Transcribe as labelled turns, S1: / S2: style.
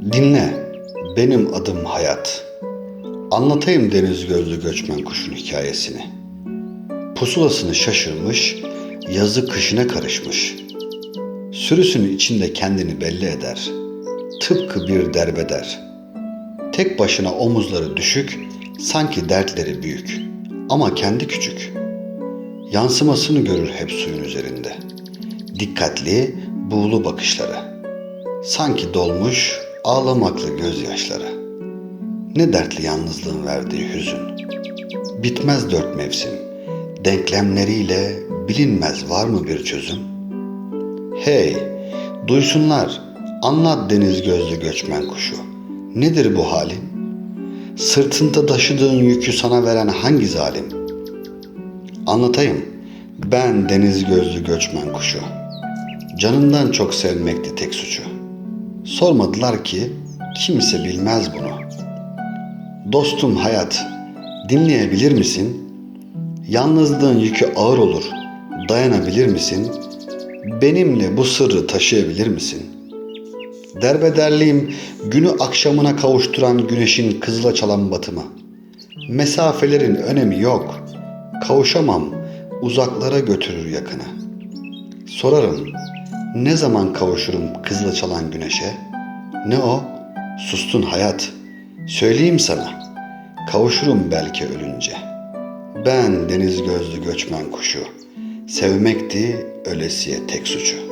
S1: Dinle, benim adım Hayat. Anlatayım deniz gözlü göçmen kuşun hikayesini. Pusulasını şaşırmış, yazı kışına karışmış. Sürüsünün içinde kendini belli eder. Tıpkı bir derbeder. Tek başına omuzları düşük, sanki dertleri büyük. Ama kendi küçük. Yansımasını görür hep suyun üzerinde. Dikkatli, buğulu bakışları. Sanki dolmuş, ağlamaklı gözyaşları. Ne dertli yalnızlığın verdiği hüzün. Bitmez dört mevsim. Denklemleriyle bilinmez var mı bir çözüm? Hey, duysunlar, anlat deniz gözlü göçmen kuşu. Nedir bu halin? Sırtında taşıdığın yükü sana veren hangi zalim? Anlatayım, ben deniz gözlü göçmen kuşu. Canından çok sevmekti tek suçu. Sormadılar ki kimse bilmez bunu. Dostum hayat, dinleyebilir misin? Yalnızlığın yükü ağır olur. Dayanabilir misin? Benimle bu sırrı taşıyabilir misin? Derbederliğim günü akşamına kavuşturan güneşin kızıla çalan batımı. Mesafelerin önemi yok. Kavuşamam, uzaklara götürür yakını. Sorarım, ne zaman kavuşurum kızıla çalan güneşe? Ne o? Sustun hayat. Söyleyeyim sana. Kavuşurum belki ölünce. Ben deniz gözlü göçmen kuşu. Sevmekti ölesiye tek suçu.